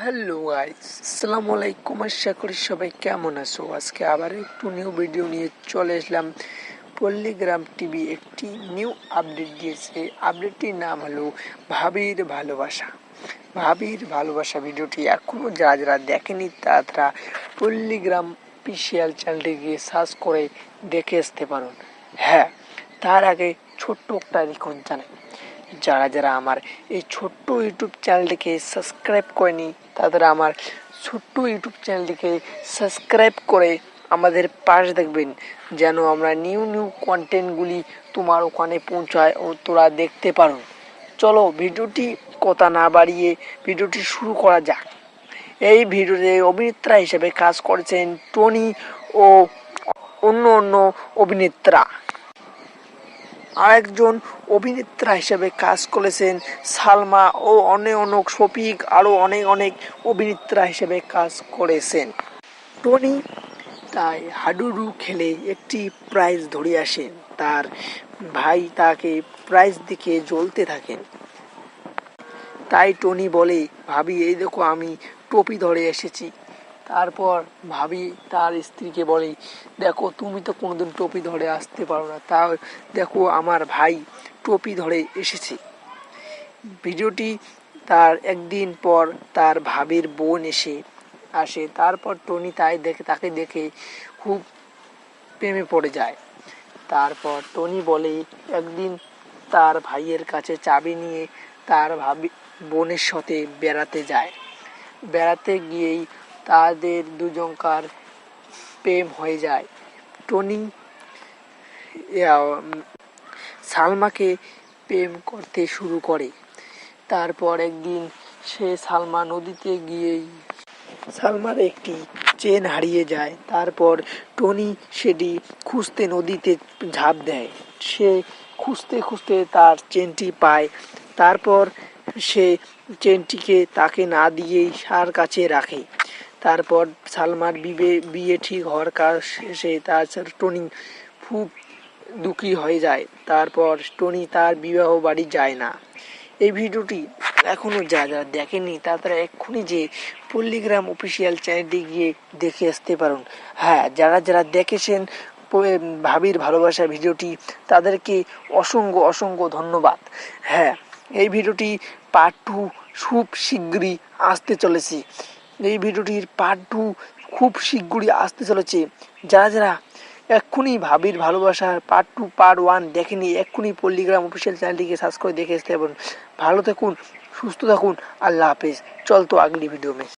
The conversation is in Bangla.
হ্যালো গাইস আসসালামু আলাইকুম আশা করি সবাই কেমন আছো? আজকে আবার একটু নিউ ভিডিও নিয়ে চলে আসলাম। পল্লীগ্রাম টিভি একটি নিউ আপডেট দিয়েছে। আপডেটটির নাম হলো ভাবির ভালোবাসা। ভাবির ভালোবাসা ভিডিওটি এখনও যারা যারা দেখেনি, তারা পল্লীগ্রাম অফিসিয়াল চ্যানেলটি গিয়ে সার্চ করে দেখে আসতে পারুন হ্যাঁ তার আগে ছোট্ট একটা রিকন জানাই। যারা যারা আমার এই ছোট্ট ইউটিউব চ্যানেলটিকে সাবস্ক্রাইব করেনি, তাদের আমার ছোট্ট ইউটিউব চ্যানেলটিকে সাবস্ক্রাইব করে আমাদের পাশ দেখবেন যেন আমরা নিউ নিউ কন্টেন্টগুলি তোমার ওখানে পৌঁছায় ও তোরা দেখতে পারো। চলো ভিডিওটি কথা না বাড়িয়ে ভিডিওটি শুরু করা যাক। এই ভিডিওতে অভিনেত্রা হিসেবে কাজ করেছেন টনি ও অন্য অন্য অভিনেত্রা। আরেকজন অভিনেত্রা হিসেবে কাজ করেছেন সালমা ও অনেক অনেক, শফিক আরও অনেক অনেক অভিনেত্রা হিসেবে কাজ করেছেন। টনি তাই হাডুডু খেলে একটি প্রাইজ ধরে আসেন। তার ভাই তাকে প্রাইজ দিকে জ্বলতে থাকেন। তাই টনি বলে, ভাবি, এই দেখো আমি টপি ধরে এসেছি। তারপর ভাবি তার স্ত্রীকে বলে, দেখো, তুমি তো কোনোদিন টপি ধরে আসতে পারো না। তা দেখো, আমার ভাই টপি ধরে এসেছে। ভিডিওটি তার একদিন পর তার ভাবির বোন এসে আসে। তারপর টনি তাই দেখে, তাকে দেখে খুব প্রেমে পড়ে যায়। তারপর টনি বলে, একদিন তার ভাইয়ের কাছে চাবি নিয়ে তার ভাবি বোনের সাথে বেড়াতে যায়। বেড়াতে গিয়েই তাদের দুজনকার প্রেম হয়ে যায়। টনি সালমাকে প্রেম করতে শুরু করে। তারপর একদিন সে সালমা নদীতে গিয়েই সালমার একটি চেন হারিয়ে যায়। তারপর টনি সেটি খুঁজতে নদীতে ঝাঁপ দেয়। সে খুঁজতে খুঁজতে তার চেনটি পায়। তারপর সে চেনটিকে তাকে না দিয়েই সার কাছে রাখে। তারপর সালমার বিবে, বিয়ে ঠিক হওয়ার কাজ শেষে তার টনি খুব দুঃখী হয়ে যায়। তারপর টনি তার বিবাহ বাড়ি যায় না। এই ভিডিওটি এখনও যা যা দেখেনি তা তারা এক্ষুনি যে পল্লীগ্রাম অফিসিয়াল চ্যানেলটি গিয়ে দেখে আসতে পারুন। হ্যাঁ যারা যারা দেখেছেন ভাবির ভালোবাসা ভিডিওটি, তাদেরকে অসংখ্য অসংখ্য ধন্যবাদ। হ্যাঁ এই ভিডিওটি পার্ট টু খুব শীঘ্রই আসতে চলেছে। এই ভিডিওটির পার্ট টু খুব শীঘ্রই আসতে চলেছে। যারা যারা এক্ষুনি ভাবির ভালোবাসার পার্ট টু পার্ট ওয়ান দেখেনি, এক্ষুনি পল্লিগ্রাম অফিসিয়াল চ্যানেলটিকে সাবস্ক্রাইব দেখে আসতে এবং ভালো থাকুন, সুস্থ থাকুন, আল্লাহ হাফেজ। চল তো আগলি ভিডিও মে